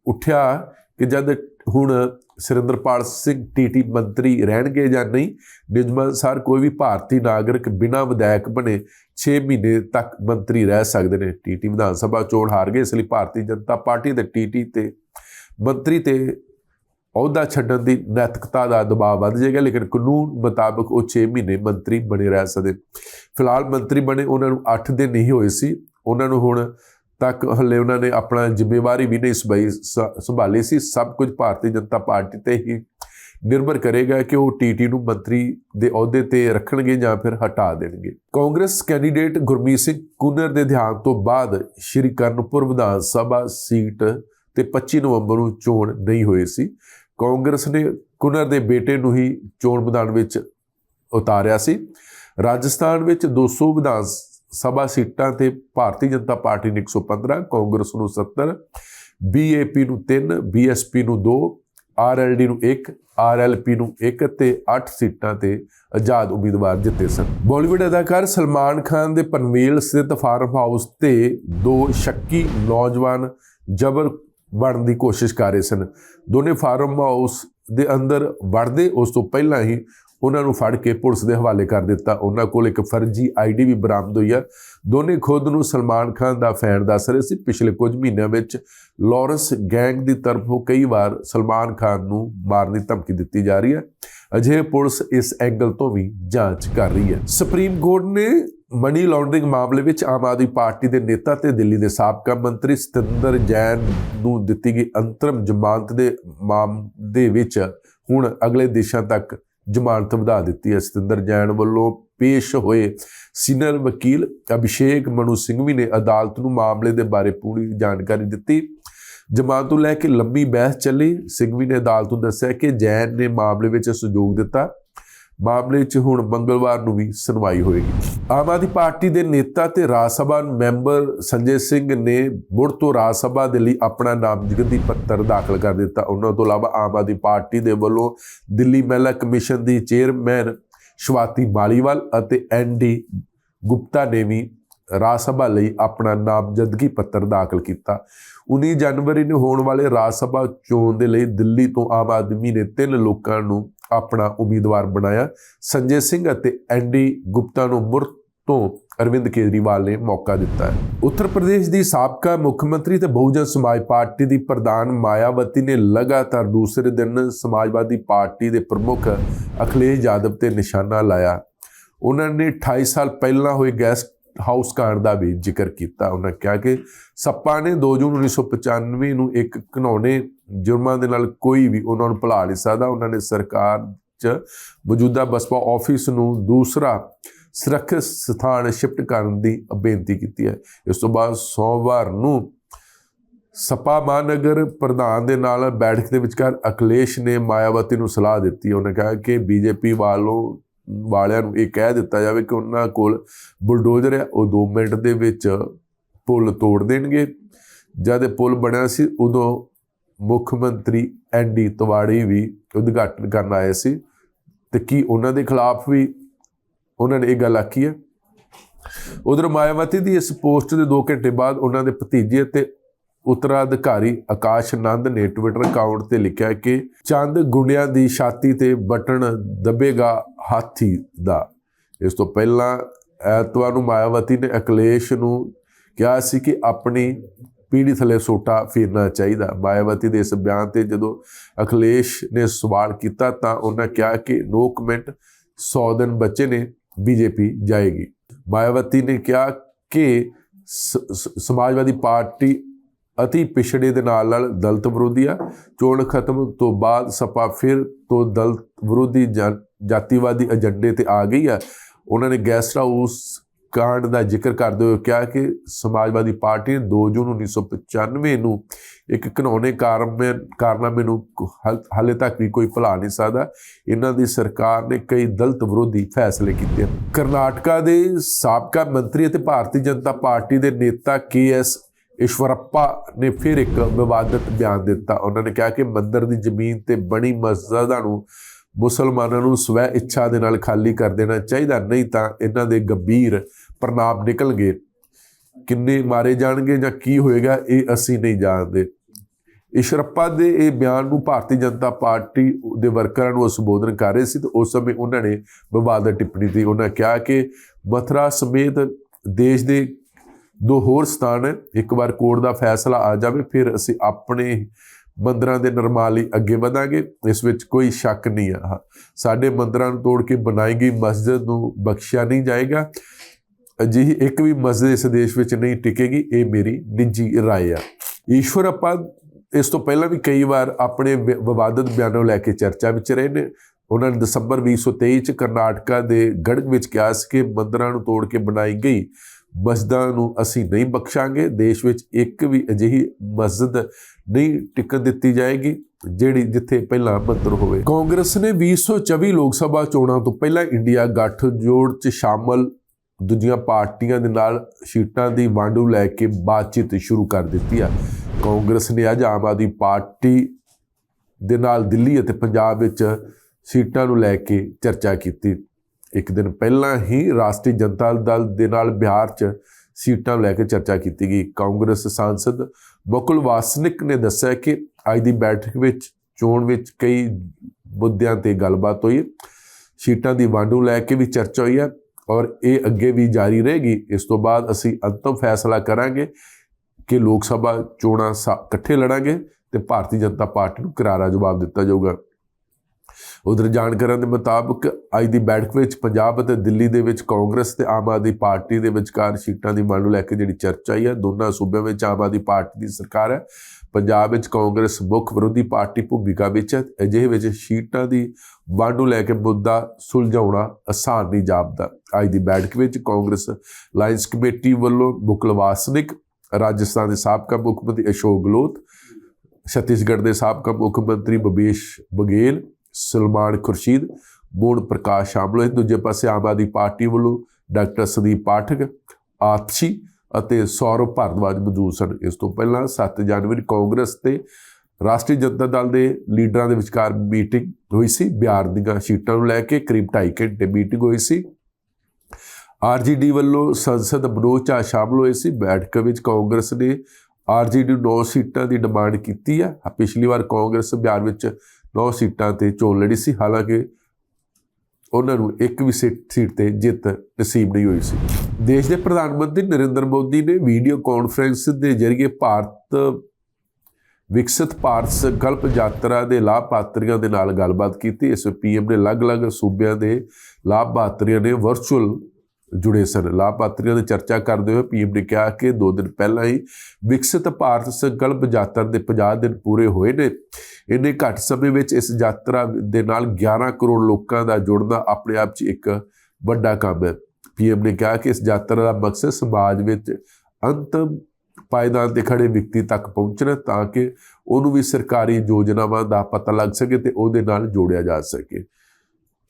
ਉੱਠਿਆ ਕਿ ਜਦ ਹੁਣ ਸੁਰਿੰਦਰਪਾਲ ਸਿੰਘ ਟੀਟੀ ਮੰਤਰੀ ਰਹਿਣਗੇ ਜਾਂ ਨਹੀਂ, ਨਿਯਮਾਂ ਅਨੁਸਾਰ ਕੋਈ ਵੀ ਭਾਰਤੀ ਨਾਗਰਿਕ ਬਿਨਾਂ ਵਿਧਾਇਕ ਬਣੇ 6 ਮਹੀਨੇ ਤੱਕ ਮੰਤਰੀ ਰਹਿ ਸਕਦੇ ਨੇ। ਟੀਟੀ ਵਿਧਾਨ ਸਭਾ ਚੋਣ ਹਾਰ ਗਏ ਇਸ ਲਈ ਭਾਰਤੀ ਜਨਤਾ ਪਾਰਟੀ ਦੇ ਟੀਟੀ ਤੇ ਮੰਤਰੀ ਤੇ ਅਹੁਦਾ ਛੱਡਣ ਦੀ ਨੈਤਿਕਤਾ ਦਾ ਦਬਾਅ ਵੱਧ ਜਾਏਗਾ, ਲੇਕਿਨ ਕਾਨੂੰਨ ਮੁਤਾਬਕ ਉਹ 6 ਮਹੀਨੇ ਮੰਤਰੀ ਬਣੇ ਰਹਿ ਸਕਦੇ। ਫਿਲਹਾਲ ਮੰਤਰੀ ਬਣੇ, ਉਹਨਾਂ ਨੂੰ 8 ਦਿਨ ਨਹੀਂ ਹੋਏ ਸੀ। ਉਹਨਾਂ ਨੂੰ ਹੁਣ ਤੱਕ ਹਲੇ ਉਹਨਾਂ ਨੇ ਆਪਣਾ ਜ਼ਿੰਮੇਵਾਰੀ ਵੀ ਨਹੀਂ ਸੰਭਾਈ, ਸ- ਸੰਭਾਲੀ ਸੀ। ਸਭ ਕੁਝ ਭਾਰਤੀ ਜਨਤਾ ਪਾਰਟੀ ਤੇ ਹੀ ਨਿਰਭਰ ਕਰੇਗਾ ਕਿ ਉਹ ਟੀਟੀ ਨੂੰ ਮੰਤਰੀ ਦੇ ਅਹੁਦੇ ਤੇ ਰੱਖਣਗੇ ਜਾਂ ਫਿਰ ਹਟਾ ਦੇਣਗੇ। ਕਾਂਗਰਸ ਕੈਂਡੀਡੇਟ ਗੁਰਮੀਤ ਸਿੰਘ ਕੁਨਰ ਦੇ ਧਿਆਨ ਤੋਂ ਬਾਅਦ ਸ਼੍ਰੀ ਕਰਨਪੁਰ ਵਿਧਾਨ ਸਭਾ ਸੀਟ ਤੇ 25 ਨਵੰਬਰ ਨੂੰ ਚੋਣ ਨਹੀਂ ਹੋਈ ਸੀ। ਕਾਂਗਰਸ ਨੇ ਕੁਨਰ ਦੇ ਬੇਟੇ ਨੂੰ ਹੀ ਚੋਣ ਮੈਦਾਨ ਵਿੱਚ ਉਤਾਰਿਆ ਸੀ। ਰਾਜਸਥਾਨ ਵਿੱਚ 200 ਵਿਧਾਨ ਸਭਾ ਸੀਟਾਂ ਤੇ ਭਾਰਤੀ ਜਨਤਾ ਪਾਰਟੀ ਨੇ 115 ਕਾਂਗਰਸ ਨੂੰ 70 ਬੀਏਪੀ ਨੂੰ 3 ਬੀਐਸਪੀ ਨੂੰ 2 ਆਰਐਲਡੀ ਨੂੰ 1 ਆਰਐਲਪੀ ਨੂੰ 1 ਤੇ 8 ਸੀਟਾਂ ਤੇ ਆਜ਼ਾਦ ਉਮੀਦਵਾਰ ਜਿੱਤੇ ਸਨ। ਬਾਲੀਵੁੱਡ ਅਦਾਕਾਰ ਸਲਮਾਨ ਖਾਨ ਦੇ ਪਨਵੇਲ ਸਥਿਤ ਫਾਰਮ ਹਾਊਸ ਤੇ ਦੋ ਸ਼ੱਕੀ ਨੌਜਵਾਨ ਜਬਰ ਵੜਨ ਦੀ ਕੋਸ਼ਿਸ਼ ਕਰ ਰਹੇ ਸਨ। ਦੋਨੇ ਫਾਰਮ ਹਾਊਸ ਦੇ ਅੰਦਰ ਵੜਦੇ ਉਸ ਤੋਂ ਪਹਿਲਾਂ ਹੀ ਉਹਨਾਂ ਨੂੰ ਫੜ ਕੇ ਪੁਲਿਸ ਦੇ ਹਵਾਲੇ ਕਰ ਦਿੱਤਾ। ਉਹਨਾਂ ਕੋਲ ਇੱਕ ਫਰਜ਼ੀ ਆਈਡੀ ਵੀ ਬਰਾਮਦ ਹੋਈ ਹੈ ਦੋਨੇ ਖੁਦ ਨੂੰ ਸਲਮਾਨ ਖਾਨ ਦਾ ਫੈਨ ਦੱਸ ਰਹੇ ਸੀ। ਪਿਛਲੇ ਕੁਝ ਮਹੀਨਿਆਂ ਵਿੱਚ ਲਾਰੈਂਸ ਗੈਂਗ ਦੀ ਤਰਫੋਂ ਕਈ ਵਾਰ ਸਲਮਾਨ ਖਾਨ ਨੂੰ ਮਾਰਨ ਦੀ ਧਮਕੀ ਦਿੱਤੀ ਜਾ ਰਹੀ ਹੈ ਅਜੇ ਪੁਲਿਸ ਇਸ ਐਂਗਲ ਤੋਂ ਵੀ ਜਾਂਚ ਕਰ ਰਹੀ ਹੈ ਸੁਪਰੀਮ ਕੋਰਟ ਨੇ ਮਨੀ ਲਾਂਡਰਿੰਗ ਮਾਮਲੇ ਵਿੱਚ ਆਮ ਆਦਮੀ ਪਾਰਟੀ ਦੇ ਨੇਤਾ ਤੇ ਦਿੱਲੀ ਦੇ ਸਾਬਕਾ ਮੰਤਰੀ ਸਤਿੰਦਰ ਜੈਨ ਨੂੰ ਦਿੱਤੀ ਗਈ ਅੰਤਰਮ ਜ਼ਮਾਨਤ ਦੇ ਮਾਮਲੇ ਵਿੱਚ ਹੁਣ ਅਗਲੇ ਦੇਸ਼ਾਂ ਤੱਕ ਜ਼ਮਾਨਤ ਵਧਾ ਦਿੱਤੀ ਹੈ। ਸਤਿੰਦਰ ਜੈਨ ਵੱਲੋਂ ਪੇਸ਼ ਹੋਏ ਸੀਨੀਅਰ ਵਕੀਲ ਅਭਿਸ਼ੇਕ ਮਨੂ ਸਿੰਘਵੀ ਨੇ ਅਦਾਲਤ ਨੂੰ ਮਾਮਲੇ ਦੇ ਬਾਰੇ ਪੂਰੀ ਜਾਣਕਾਰੀ ਦਿੱਤੀ। ਜ਼ਮਾਨਤ ਤੋਂ ਲੈ ਕੇ ਲੰਬੀ ਬਹਿਸ ਚੱਲੀ। ਸਿੰਘਵੀ ਨੇ ਅਦਾਲਤ ਨੂੰ ਦੱਸਿਆ ਕਿ ਜੈਨ ਨੇ ਮਾਮਲੇ ਵਿੱਚ ਸਹਿਯੋਗ ਦਿੱਤਾ। ਮਾਮਲੇ 'ਚ ਹੁਣ ਮੰਗਲਵਾਰ ਨੂੰ ਵੀ ਸੁਣਵਾਈ ਹੋਏਗੀ। ਆਮ ਆਦਮੀ ਪਾਰਟੀ ਦੇ ਨੇਤਾ ਤੇ ਰਾਜ ਸਭਾ ਮੈਂਬਰ ਸੰਜੇ ਸਿੰਘ ਨੇ ਮੁੜ ਤੋਂ ਰਾਜ ਸਭਾ ਦੇ ਲਈ ਆਪਣਾ ਨਾਮਜ਼ਦਗੀ ਪੱਤਰ ਦਾਖਲ ਕਰ ਦਿੱਤਾ। ਉਹਨਾਂ ਤੋਂ ਇਲਾਵਾ ਆਮ ਆਦਮੀ ਪਾਰਟੀ ਦੇ ਵੱਲੋਂ ਦਿੱਲੀ ਮਹਿਲਾ ਕਮਿਸ਼ਨ ਦੀ ਚੇਅਰਮੈਨ ਸ਼ਵਾਤੀ ਮਾਲੀਵਾਲ ਅਤੇ ਐਨਡੀ ਗੁਪਤਾ ਨੇ ਵੀ ਰਾਜ ਸਭਾ ਲਈ ਆਪਣਾ ਨਾਮਜ਼ਦਗੀ ਪੱਤਰ ਦਾਖਲ ਕੀਤਾ। 19 ਜਨਵਰੀ ਨੂੰ ਹੋਣ ਵਾਲੇ ਰਾਜ ਸਭਾ ਚੋਣ ਦੇ ਲਈ ਦਿੱਲੀ ਤੋਂ ਆਮ ਆਦਮੀ ਨੇ ਤਿੰਨ ਲੋਕਾਂ ਨੂੰ ਆਪਣਾ ਉਮੀਦਵਾਰ ਬਣਾਇਆ। ਸੰਜੇ ਸਿੰਘ ਅਤੇ ਐਨਡੀ ਗੁਪਤਾ ਨੂੰ ਮੁੜ ਤੋਂ ਅਰਵਿੰਦ ਕੇਜਰੀਵਾਲ ਨੇ ਮੌਕਾ ਦਿੱਤਾ ਹੈ। ਉੱਤਰ ਪ੍ਰਦੇਸ਼ ਦੀ ਸਾਬਕਾ ਮੁੱਖ ਮੰਤਰੀ ਤੇ ਬਹੁਜਨ ਸਮਾਜ ਪਾਰਟੀ ਦੀ ਪ੍ਰਧਾਨ ਮਾਇਆਵਤੀ ਨੇ ਲਗਾਤਾਰ ਦੂਸਰੇ ਦਿਨ ਸਮਾਜਵਾਦੀ ਪਾਰਟੀ ਦੇ ਪ੍ਰਮੁੱਖ ਅਖਿਲੇਸ਼ ਯਾਦਵ ਤੇ ਨਿਸ਼ਾਨਾ ਲਾਇਆ। ਉਹਨਾਂ ਨੇ 28 ਸਾਲ ਪਹਿਲਾਂ ਹੋਏ ਗੈਸਟ ਹਾਊਸ ਕਾਂਡ ਦਾ ਵੀ ਜ਼ਿਕਰ ਕੀਤਾ, ਉਹਨਾਂ ਕਿਹਾ ਕਿ ਸੱਪਾ ਨੇ 2 ਜੂਨ 1995 ਨੂੰ ਇੱਕ ਘਿਨੌਣੇ ਜੁਰਮਾਂ ਦੇ ਨਾਲ ਕੋਈ ਵੀ ਉਹਨਾਂ ਨੂੰ ਭੁਲਾ ਨਹੀਂ ਸਕਦਾ। ਉਹਨਾਂ ਨੇ ਸਰਕਾਰ 'ਚ ਮੌਜੂਦਾ ਬਸਪਾ ਆਫਿਸ ਨੂੰ ਦੂਸਰਾ ਸੁਰੱਖਿਅਤ ਸਥਾਨ ਸ਼ਿਫਟ ਕਰਨ ਦੀ ਬੇਨਤੀ ਕੀਤੀ ਹੈ। ਇਸ ਤੋਂ ਬਾਅਦ ਸੋਮਵਾਰ ਨੂੰ ਸਪਾ ਮਹਾਨਗਰ ਪ੍ਰਧਾਨ ਦੇ ਨਾਲ ਬੈਠਕ ਦੇ ਵਿਚਕਾਰ ਅਖਿਲੇਸ਼ ਨੇ ਮਾਇਆਵਤੀ ਨੂੰ ਸਲਾਹ ਦਿੱਤੀ। ਉਹਨੇ ਕਿਹਾ ਕਿ ਬੀਜੇਪੀ ਵੱਲੋਂ ਵਾਲਿਆਂ ਨੂੰ ਇਹ ਕਹਿ ਦਿੱਤਾ ਜਾਵੇ ਕਿ ਉਹਨਾਂ ਕੋਲ ਬੁਲਡੋਜ਼ਰ ਹੈ, ਉਹ 2 ਮਿੰਟ ਦੇ ਵਿੱਚ ਪੁਲ ਤੋੜ ਦੇਣਗੇ। ਜਦ ਇਹ ਪੁਲ ਬਣਿਆ ਸੀ, ਉਦੋਂ ਮੁੱਖ ਮੰਤਰੀ ਐਨਡੀ ਤਵਾੜੀ ਵੀ ਉਦਘਾਟਨ ਕਰਨ ਆਏ ਸੀ। ਤੇ ਕੀ ਉਹਨਾਂ ਦੇ ਖਿਲਾਫ ਵੀ ਉਹਨਾਂ ਨੇ ਇਹ ਗੱਲ ਆਖੀ ਹੈ? ਉਧਰ ਮਾਇਆਵਤੀ ਦੀ ਇਸ ਪੋਸਟ ਦੇ 2 ਘੰਟੇ ਬਾਅਦ ਉਹਨਾਂ ਦੇ ਭਤੀਜੇ ਅਤੇ ਉੱਤਰਾਧਿਕਾਰੀ ਆਕਾਸ਼ ਆਨੰਦ ਨੇ ਟਵਿੱਟਰ ਅਕਾਊਂਟ ਤੇ ਲਿਖਿਆ ਕਿ ਚੰਦ ਗੁੰਡਿਆਂ ਦੀ ਛਾਤੀ ਤੇ ਬਟਨ ਦਬੇਗਾ ਹਾਥੀ ਦਾ। ਇਸ ਤੋਂ ਪਹਿਲਾਂ ਐਤਵਾਰ ਨੂੰ ਮਾਇਆਵਤੀ ਨੇ ਅਕਲੇਸ਼ ਨੂੰ ਕਿਹਾ ਸੀ ਕਿ ਆਪਣੀ ਪੀੜੀ ਥਲੇ ਸੋਟਾ ਫੇਰਨਾ ਚਾਹੀਦਾ। ਮਾਇਆਵਤੀ ਦੇ ਇਸ ਬਿਆਨ ਤੇ ਜਦੋਂ ਅਖਿਲੇਸ਼ ਨੇ ਸਵਾਲ ਕੀਤਾ ਤਾਂ ਉਹਨਾਂ ਕਿਹਾ ਕਿ ਨੋ ਕਮੈਂਟ 100 ਦਿਨ ਬੱਚੇ ਨੇ ਬੀਜੇਪੀ ਜਾਏਗੀ। ਮਾਇਆਵਤੀ ਨੇ ਕਿਹਾ ਕਿ ਸਮਾਜਵਾਦੀ ਪਾਰਟੀ ਅਤੀ ਪਿਛੜੇ ਦੇ ਨਾਲ ਨਾਲ ਦਲਤ ਵਿਰੋਧੀ ਆ। ਚੋਣ ਖਤਮ ਤੋਂ ਬਾਅਦ ਸਪਾ ਫਿਰ ਤੋਂ ਦਲਤ ਵਿਰੋਧੀ ਜਾਤੀਵਾਦੀ ਏਜੰਡੇ ਤੇ ਆ ਗਈ ਆ। ਉਹਨਾਂ ਨੇ ਗੈਸਟ ਹਾਊਸ ਕਾਂਡ ਦਾ ਜ਼ਿਕਰ ਕਰਦੇ ਹੋਏ ਕਿਹਾ ਕਿ ਸਮਾਜਵਾਦੀ ਪਾਰਟੀ ਨੇ 2 ਜੂਨ 1995 ਨੂੰ ਇੱਕ ਘਿਨੌਣੇ ਕਾਰਨਾਮੇ ਕਾਰਨਾਮੇ ਨੂੰ ਹਾਲ- ਹਾਲੇ ਤੱਕ ਵੀ ਕੋਈ ਭੁਲਾ ਨਹੀਂ ਸਕਦਾ। ਇਹਨਾਂ ਦੀ ਸਰਕਾਰ ਨੇ ਕਈ ਦਲਤ ਵਿਰੋਧੀ ਫੈਸਲੇ ਕੀਤੇ। ਹਨ ਕਰਨਾਟਕਾ ਦੇ ਸਾਬਕਾ ਮੰਤਰੀ ਅਤੇ ਭਾਰਤੀ ਜਨਤਾ ਪਾਰਟੀ ਦੇ ਨੇਤਾ ਕੇ ਐਸ ਈਸ਼ਵਰੱਪਾ ਨੇ ਫਿਰ ਇੱਕ ਵਿਵਾਦਤ ਬਿਆਨ ਦਿੱਤਾ। ਉਹਨਾਂ ਨੇ ਕਿਹਾ ਕਿ ਮੰਦਰ ਦੀ ਜ਼ਮੀਨ ਤੇ ਬਣੀ ਮਸਜਿਦਾਂ ਨੂੰ ਮੁਸਲਮਾਨਾਂ ਨੂੰ ਸਵੈ ਇੱਛਾ ਦੇ ਨਾਲ ਖਾਲੀ ਕਰ ਦੇਣਾ ਚਾਹੀਦਾ, ਨਹੀਂ ਤਾਂ ਇਹਨਾਂ ਦੇ ਗੰਭੀਰ ਪ੍ਰਣਾਮ ਨਿਕਲਣਗੇ। ਕਿੰਨੇ ਮਾਰੇ ਜਾਣਗੇ ਜਾਂ ਕੀ ਹੋਏਗਾ, ਇਹ ਅਸੀਂ ਨਹੀਂ ਜਾਣਦੇ। ਇਸ਼ਰਪਾ ਦੇ ਇਹ ਬਿਆਨ ਨੂੰ ਭਾਰਤੀ ਜਨਤਾ ਪਾਰਟੀ ਦੇ ਵਰਕਰਾਂ ਨੂੰ ਉਹ ਸੰਬੋਧਨ ਕਰ ਰਹੇ ਸੀ ਤੇ ਉਸ ਸਮੇਂ ਉਹਨਾਂ ਨੇ ਵਿਵਾਦਤ ਟਿੱਪਣੀ ਦੀ ਉਹਨਾਂ ਕਿਹਾ ਕਿ ਮਥੁਰਾ ਸਮੇਤ ਦੇਸ਼ ਦੇ ਦੋ ਹੋਰ ਸਥਾਨ ਹੈ। ਇੱਕ ਵਾਰ ਕੋਰਟ ਦਾ ਫੈਸਲਾ ਆ ਜਾਵੇ, ਫਿਰ ਅਸੀਂ ਆਪਣੇ ਮੰਦਰਾਂ ਦੇ ਨਿਰਮਾਣ ਲਈ ਅੱਗੇ ਵਧਾਂਗੇ। ਇਸ ਵਿੱਚ ਕੋਈ ਸ਼ੱਕ ਨਹੀਂ ਆ। ਸਾਡੇ ਮੰਦਰਾਂ ਨੂੰ ਤੋੜ ਕੇ ਬਣਾਈ ਗਈ ਮਸਜਿਦ ਨੂੰ ਬਖਸ਼ਿਆ ਨਹੀਂ ਜਾਏਗਾ। ਅਜਿਹੀ ਇੱਕ ਵੀ ਮਸਜਿਦ ਇਸ ਦੇਸ਼ ਵਿੱਚ ਨਹੀਂ ਟਿਕੇਗੀ, ਇਹ ਮੇਰੀ ਨਿੱਜੀ ਰਾਏ ਆ। ਈਸ਼ਵਰ, ਆਪਾਂ ਇਸ ਤੋਂ ਪਹਿਲਾਂ ਵੀ ਕਈ ਵਾਰ ਆਪਣੇ ਵਿ- ਵਿਵਾਦਤ ਬਿਆਨਾਂ ਲੈ ਕੇ ਚਰਚਾ ਵਿੱਚ ਰਹੇ ਨੇ। ਉਹਨਾਂ ਨੇ ਦਸੰਬਰ 2023 ਚ ਕਰਨਾਟਕਾ ਦੇ ਗੜਗ ਵਿੱਚ ਕਿਹਾ ਸੀ ਕਿ ਮੰਦਰਾਂ ਨੂੰ ਤੋੜ ਕੇ ਬਣਾਈ ਗਈ ਮਸਜਿਦਾਂ ਨੂੰ ਅਸੀਂ ਨਹੀਂ ਬਖਸ਼ਾਂਗੇ, ਦੇਸ਼ ਵਿੱਚ ਇੱਕ ਵੀ ਅਜਿਹੀ ਮਸਜਿਦ ਨਹੀਂ ਟਿਕਣ ਦਿੱਤੀ ਜਾਏਗੀ, ਜਿਹੜੀ ਜਿੱਥੇ ਪਹਿਲਾਂ ਮੰਦਰ ਹੋਵੇ। ਕਾਂਗਰਸ ਨੇ 2024 ਲੋਕ ਸਭਾ ਚੋਣਾਂ ਤੋਂ ਪਹਿਲਾਂ ਇੰਡੀਆ ਗੱਠਜੋੜ 'ਚ ਸ਼ਾਮਲ ਦੂਜੀਆਂ ਪਾਰਟੀਆਂ ਦੇ ਨਾਲ ਸੀਟਾਂ ਦੀ ਵੰਡ ਨੂੰ ਲੈ ਕੇ ਬਾਤਚੀਤ ਸ਼ੁਰੂ ਕਰ ਦਿੱਤੀ ਆ। ਕਾਂਗਰਸ ਨੇ ਅੱਜ ਆਮ ਆਦਮੀ ਪਾਰਟੀ ਦੇ ਨਾਲ ਦਿੱਲੀ ਅਤੇ ਪੰਜਾਬ ਵਿੱਚ ਸੀਟਾਂ ਨੂੰ ਲੈ ਕੇ ਚਰਚਾ ਕੀਤੀ। ਇੱਕ ਦਿਨ ਪਹਿਲਾਂ ਹੀ ਰਾਸ਼ਟਰੀ ਜਨਤਾ ਦਲ ਦੇ ਨਾਲ ਬਿਹਾਰ 'ਚ ਸੀਟਾਂ ਲੈ ਕੇ ਚਰਚਾ ਕੀਤੀ ਗਈ। ਕਾਂਗਰਸ ਸਾਂਸਦ ਮੁਕੁਲ ਵਾਸਨਿਕ ਨੇ ਦੱਸਿਆ ਕਿ ਅੱਜ ਦੀ ਬੈਠਕ ਵਿੱਚ, ਚੋਣ ਵਿੱਚ ਕਈ ਮੁੱਦਿਆਂ ਤੇ ਗੱਲਬਾਤ ਹੋਈ। ਸੀਟਾਂ ਦੀ ਵੰਡ ਨੂੰ ਲੈ ਕੇ ਵੀ ਚਰਚਾ ਹੋਈ ਹੈ ਔਰ ਇਹ ਅੱਗੇ ਵੀ ਜਾਰੀ ਰਹੇਗੀ। ਇਸ ਤੋਂ ਬਾਅਦ ਅਸੀਂ ਅੰਤਮ ਫੈਸਲਾ ਕਰਾਂਗੇ ਕਿ ਲੋਕ ਸਭਾ ਚੋਣਾਂ ਸਾ- ਇਕੱਠੇ ਲੜਾਂਗੇ ਤੇ ਭਾਰਤੀ ਜਨਤਾ ਪਾਰਟੀ ਨੂੰ ਕਰਾਰਾ ਜਵਾਬ ਦਿੱਤਾ ਜਾਊਗਾ। ਉਧਰ ਜਾਣਕਾਰਾਂ ਦੇ ਮੁਤਾਬਕ ਅੱਜ ਦੀ ਬੈਠਕ ਵਿੱਚ ਪੰਜਾਬ ਅਤੇ ਦਿੱਲੀ ਦੇ ਵਿੱਚ ਕਾਂਗਰਸ ਤੇ ਆਮ ਆਦਮੀ ਪਾਰਟੀ ਦੇ ਵਿਚਕਾਰ ਸੀਟਾਂ ਦੀ ਵੰਡ ਨੂੰ ਲੈ ਕੇ ਜਿਹੜੀ ਚਰਚਾ ਹੈ, ਦੋਨਾਂ ਸੂਬਿਆਂ ਵਿੱਚ ਆਮ ਆਦਮੀ ਪਾਰਟੀ ਦੀ ਸਰਕਾਰ ਹੈ। ਪੰਜਾਬ ਵਿੱਚ ਕਾਂਗਰਸ ਮੁੱਖ ਵਿਰੋਧੀ ਪਾਰਟੀ ਭੂਮਿਕਾ ਵਿੱਚ ਹੈ, ਅਜਿਹੇ ਵਿੱਚ ਸੀਟਾਂ ਦੀ ਵੰਡ ਨੂੰ ਲੈ ਕੇ ਮੁੱਦਾ ਸੁਲਝਾਉਣਾ ਆਸਾਨ ਨਹੀਂ ਜਾਪਦਾ। ਅੱਜ ਦੀ ਬੈਠਕ ਵਿੱਚ ਕਾਂਗਰਸ ਲਾਇੰਸ ਕਮੇਟੀ ਵੱਲੋਂ ਮੁਕਲ ਵਾਸਨਿਕ ਰਾਜਸਥਾਨ ਦੇ ਸਾਬਕਾ ਮੁੱਖ ਮੰਤਰੀ ਅਸ਼ੋਕ ਗਲੋਤ ਛੱਤੀਸਗੜ੍ਹ ਦੇ ਸਾਬਕਾ ਮੁੱਖ ਮੰਤਰੀ ਭੁਪੇਸ਼ ਬਘੇਲ ਸਲਮਾਨ ਖੁਰਸ਼ੀਦ, ਮੋਹਨ ਪ੍ਰਕਾਸ਼ ਸ਼ਾਮਲ ਹੋਏ। ਦੂਜੇ ਪਾਸੇ ਆਮ ਆਦਮੀ ਪਾਰਟੀ ਵੱਲੋਂ ਡਾਕਟਰ ਸੰਦੀਪ ਪਾਠਕ, ਆਤਸ਼ੀ ਅਤੇ ਸੌਰਵ ਭਾਰਦਵਾਜ ਮੌਜੂਦ ਸਨ। ਇਸ ਤੋਂ ਪਹਿਲਾਂ 7 ਜਨਵਰੀ ਕਾਂਗਰਸ ਤੇ ਰਾਸ਼ਟਰੀ ਜਨਤਾ ਦਲ ਦੇ ਲੀਡਰਾਂ ਦੇ ਵਿਚਕਾਰ ਮੀਟਿੰਗ ਹੋਈ ਸੀ। ਬਿਹਾਰ ਦੀਆਂ ਸੀਟਾਂ ਨੂੰ ਲੈ ਕੇ ਕਰੀਬ 2.5 ਘੰਟੇ ਮੀਟਿੰਗ ਹੋਈ ਸੀ। ਆਰਜੀਡੀ ਵੱਲੋਂ ਸੰਸਦ ਮਨੋਜ ਝਾ ਸ਼ਾਮਲ ਹੋਏ ਸੀ। ਬੈਠਕ ਵਿੱਚ ਕਾਂਗਰਸ ਨੇ ਆਰਜੀਡੀ ਨੂੰ 9 ਸੀਟਾਂ ਦੀ ਡਿਮਾਂਡ ਕੀਤੀ ਆ। ਪਿਛਲੀ ਵਾਰ ਕਾਂਗਰਸ ਬਿਹਾਰ ਵਿੱਚ 9 ਸੀਟਾਂ ਤੇ ਚੋਣ ਲੜੀ ਸੀ। ਹਾਲਾਂਕਿ ਉਹਨਾਂ ਨੂੰ ਇੱਕ ਵੀ ਸੀਟ ਸੀਟ ਤੇ ਜਿੱਤ ਨਸੀਬ ਨਹੀਂ ਹੋਈ ਸੀ। ਦੇਸ਼ ਦੇ ਪ੍ਰਧਾਨ ਮੰਤਰੀ ਨਰਿੰਦਰ ਮੋਦੀ ਨੇ ਵੀਡੀਓ ਕਾਨਫਰੰਸ ਦੇ ਜ਼ਰੀਏ ਭਾਰਤ ਵਿਕਸਿਤ ਭਾਰਤ ਸੰਕਲਪ ਯਾਤਰਾ ਦੇ ਲਾਭਪਾਤਰੀਆਂ ਦੇ ਨਾਲ ਗੱਲਬਾਤ ਕੀਤੀ। ਇਸ ਪੀਐਮ ਨੇ ਅਲੱਗ-ਅਲੱਗ ਸੂਬਿਆਂ ਦੇ ਲਾਭਪਾਤਰੀਆਂ ਨੇ ਵਰਚੁਅਲ ਜੁੜੇ ਸਨ। ਲਾਭਪਾਤਰੀਆਂ ਦੀ ਚਰਚਾ ਕਰਦੇ ਹੋਏ ਪੀਐਮ ਨੇ ਕਿਹਾ ਕਿ ਦੋ ਦਿਨ ਪਹਿਲਾਂ ਹੀ ਵਿਕਸਿਤ ਭਾਰਤ ਸੰਕਲਪ ਯਾਤਰਾ ਦੇ 50 ਦਿਨ ਪੂਰੇ ਹੋਏ ਨੇ। ਇੰਨੇ ਘੱਟ ਸਮੇਂ ਵਿੱਚ ਇਸ ਯਾਤਰਾ ਦੇ ਨਾਲ 11 ਕਰੋੜ ਲੋਕਾਂ ਦਾ ਜੁੜਨਾ ਆਪਣੇ ਆਪ 'ਚ ਇੱਕ ਵੱਡਾ ਕੰਮ ਹੈ। ਪੀਐਮ ਨੇ ਕਿਹਾ ਕਿ ਇਸ ਯਾਤਰਾ ਦਾ ਮਕਸਦ ਸਮਾਜ ਵਿੱਚ ਅੰਤਮ ਪਾਇਦਾਨ ਤੇ ਖੜੇ ਵਿਅਕਤੀ ਤੱਕ ਪਹੁੰਚਣਾ ਤਾਂ ਕਿ ਉਹਨੂੰ ਵੀ ਸਰਕਾਰੀ ਯੋਜਨਾਵਾਂ ਦਾ ਪਤਾ ਲੱਗ ਸਕੇ ਤੇ ਉਹਦੇ ਨਾਲ ਜੋੜਿਆ ਜਾ ਸਕੇ।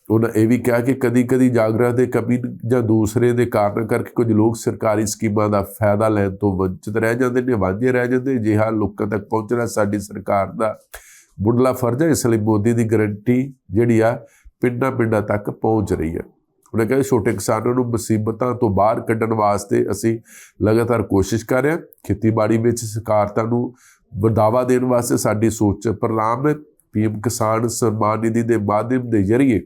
ਉਹਨਾਂ ਇਹ ਵੀ ਕਿਹਾ ਕਿ ਕਦੀ-ਕਦੀ ਜਾਗਰਾ ਦੇ ਕਮੀ ਜਾਂ ਦੂਸਰੇ ਦੇ ਕਾਰਨ ਕਰਕੇ ਕੁਝ ਲੋਕ ਸਰਕਾਰੀ ਸਕੀਮਾਂ ਦਾ ਫਾਇਦਾ ਲੈਣ ਤੋਂ ਵੰਚਿਤ ਰਹਿ ਜਾਂਦੇ ਨੇ, ਵਾਂਝੇ ਰਹਿ ਜਾਂਦੇ ਜਿਹਾ ਲੋਕਾਂ ਤੱਕ ਪਹੁੰਚਣਾ ਸਾਡੀ ਸਰਕਾਰ ਦਾ ਮੁੱਢਲਾ ਫਰਜ਼ ਹੈ। ਇਸ ਲਈ ਮੋਦੀ ਦੀ ਗਰੰਟੀ ਜਿਹੜੀ ਆ, ਪਿੰਡਾਂ ਪਿੰਡਾਂ ਤੱਕ ਪਹੁੰਚ ਰਹੀ ਹੈ। ਉਹਨੇ ਕਿਹਾ, ਛੋਟੇ ਕਿਸਾਨਾਂ ਨੂੰ ਮੁਸੀਬਤਾਂ ਤੋਂ ਬਾਹਰ ਕੱਢਣ ਵਾਸਤੇ ਅਸੀਂ ਲਗਾਤਾਰ ਕੋਸ਼ਿਸ਼ ਕਰ ਰਹੇ ਹਾਂ। ਖੇਤੀਬਾੜੀ ਵਿੱਚ ਸਹਿਕਾਰਤਾ ਨੂੰ ਵਧਾਵਾ ਦੇਣ ਵਾਸਤੇ ਸਾਡੀ ਸੋਚ ਪ੍ਰਣਾਮ ਹੈ। ਪੀਐਮ ਕਿਸਾਨ ਸਨਮਾਨ ਨਿਧੀ ਦੇ ਮਾਧਿਅਮ ਦੇ ਜ਼ਰੀਏ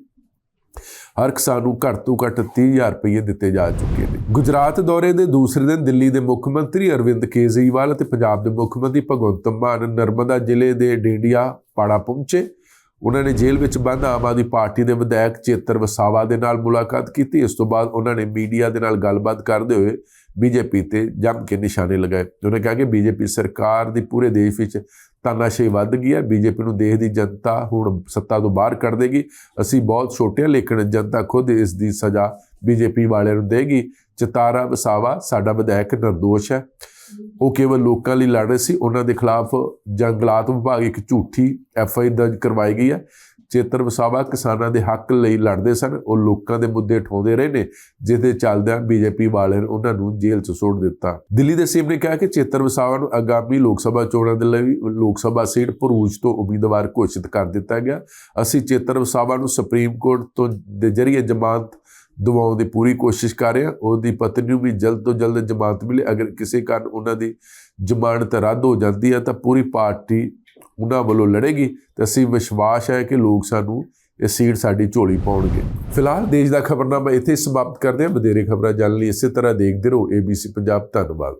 ਹਰ ਕਿਸਾਨ ਨੂੰ ਘੱਟ ਤੋਂ ਘੱਟ 30000 ਰੁਪਏ ਦਿੱਤੇ ਜਾ ਚੁੱਕੇ ਨੇ। ਗੁਜਰਾਤ ਦੌਰੇ ਦੇ ਦੂਸਰੇ ਦਿਨ ਦਿੱਲੀ ਦੇ ਮੁੱਖ ਮੰਤਰੀ ਅਰਵਿੰਦ ਕੇਜਰੀਵਾਲ ਅਤੇ ਪੰਜਾਬ ਦੇ ਮੁੱਖ ਮੰਤਰੀ ਭਗਵੰਤ ਮਾਨ ਨਰਮਦਾ ਜ਼ਿਲ੍ਹੇ ਦੇ ਡੇਂਡੀਆ ਪਾੜਾ ਪਹੁੰਚੇ। ਉਹਨਾਂ ਨੇ ਜੇਲ੍ਹ ਵਿੱਚ ਬੰਦ ਆਮ ਆਦਮੀ ਪਾਰਟੀ ਦੇ ਵਿਧਾਇਕ ਚੇਤਰ ਵਸਾਵਾ ਦੇ ਨਾਲ ਮੁਲਾਕਾਤ ਕੀਤੀ। ਇਸ ਤੋਂ ਬਾਅਦ ਉਹਨਾਂ ਨੇ ਮੀਡੀਆ ਦੇ ਨਾਲ ਗੱਲਬਾਤ ਕਰਦੇ ਹੋਏ ਬੀਜੇਪੀ ਤੇ ਜੰਮ ਕੇ ਨਿਸ਼ਾਨੇ ਲਗਾਏ। ਉਹਨੇ ਕਿਹਾ ਕਿ ਬੀਜੇਪੀ ਸਰਕਾਰ ਦੀ ਪੂਰੇ ਦੇਸ਼ ਵਿੱਚ ਤਾਨਾਸ਼ਾਹੀ ਵੱਧ ਗਈ ਹੈ। ਬੀਜੇਪੀ ਨੂੰ ਦੇਸ਼ ਦੀ ਜਨਤਾ ਹੁਣ ਸੱਤਾ ਤੋਂ ਬਾਹਰ ਕੱਢ ਦੇਗੀ। ਅਸੀਂ ਬਹੁਤ ਛੋਟੇ ਹਾਂ ਲੇਕਿਨ ਜਨਤਾ ਖੁਦ ਇਸ ਦੀ ਸਜ਼ਾ ਬੀਜੇਪੀ ਵਾਲਿਆਂ ਨੂੰ ਦੇਗੀ। ਚਤਾਰਾ ਵਸਾਵਾ, ਸਾਡਾ ਵਿਧਾਇਕ ਨਿਰਦੋਸ਼ ਹੈ। ਉਹ ਕੇਵਲ ਲੋਕਾਂ ਲਈ ਲੜ ਰਹੇ ਸੀ। ਉਹਨਾਂ ਦੇ ਖਿਲਾਫ ਜੰਗਲਾਤ ਵਿਭਾਗ ਇੱਕ ਝੂਠੀ ਐਫ ਆਈ ਦਰਜ ਕਰਵਾਈ ਗਈ ਹੈ। ਚੇਤਰ ਵਸਾਵਾ ਕਿਸਾਨਾਂ ਦੇ ਹੱਕ ਲਈ ਲੜਦੇ ਸਨ। ਉਹ ਲੋਕਾਂ ਦੇ ਮੁੱਦੇ ਉਠਾਉਂਦੇ ਰਹੇ ਨੇ ਜਿਹਦੇ ਚੱਲਦਿਆਂ ਬੀਜੇਪੀ ਵਾਲਿਆਂ ਨੇ ਉਹਨਾਂ ਨੂੰ ਜੇਲ੍ਹ 'ਚ ਸੁੱਟ ਦਿੱਤਾ। ਦਿੱਲੀ ਦੇ ਸੀਐਮ ਨੇ ਕਿਹਾ ਕਿ ਚੇਤਰ ਵਸਾਵਾ ਨੂੰ ਆਗਾਮੀ ਲੋਕ ਸਭਾ ਚੋਣਾਂ ਦੇ ਲਈ ਲੋਕ ਸਭਾ ਸੀਟ ਭਰੂਚ ਤੋਂ ਉਮੀਦਵਾਰ ਘੋਸ਼ਿਤ ਕਰ ਦਿੱਤਾ ਗਿਆ। ਅਸੀਂ ਚੇਤਰ ਵਸਾਵਾ ਨੂੰ ਸੁਪਰੀਮ ਕੋਰਟ ਤੋਂ ਦੇ ਜ਼ਰੀਏ ਜ਼ਮਾਨਤ ਦਿਵਾਉਣ ਦੀ ਪੂਰੀ ਕੋਸ਼ਿਸ਼ ਕਰ ਰਹੇ। ਹਾਂ ਉਹਦੀ ਪਤਨੀ ਨੂੰ ਵੀ ਜਲਦ ਤੋਂ ਜਲਦ ਜ਼ਮਾਨਤ ਮਿਲੇ। ਅਗਰ ਕਿਸੇ ਕਾਰਨ ਉਹਨਾਂ ਦੀ ਜ਼ਮਾਨਤ ਰੱਦ ਹੋ ਜਾਂਦੀ ਹੈ ਤਾਂ ਪੂਰੀ ਪਾਰਟੀ ਉਹਨਾਂ ਵੱਲੋਂ ਲੜੇਗੀ। ਤੇ ਅਸੀਂ ਵਿਸ਼ਵਾਸ ਹੈ ਕਿ ਲੋਕ ਸਾਨੂੰ ਇਹ ਸੀਟ ਸਾਡੀ ਝੋਲੀ ਪਾਉਣਗੇ। ਫਿਲਹਾਲ ਦੇਸ਼ ਦਾ ਖਬਰਨਾਮਾ ਇੱਥੇ ਹੀ ਸਮਾਪਤ ਕਰਦੇ ਹਾਂ। ਵਧੇਰੇ ਖਬਰਾਂ ਜਾਣ ਲਈ ਇਸੇ ਤਰ੍ਹਾਂ ਦੇਖਦੇ ਰਹੋ। ABC ਪੰਜਾਬ। ਧੰਨਵਾਦ।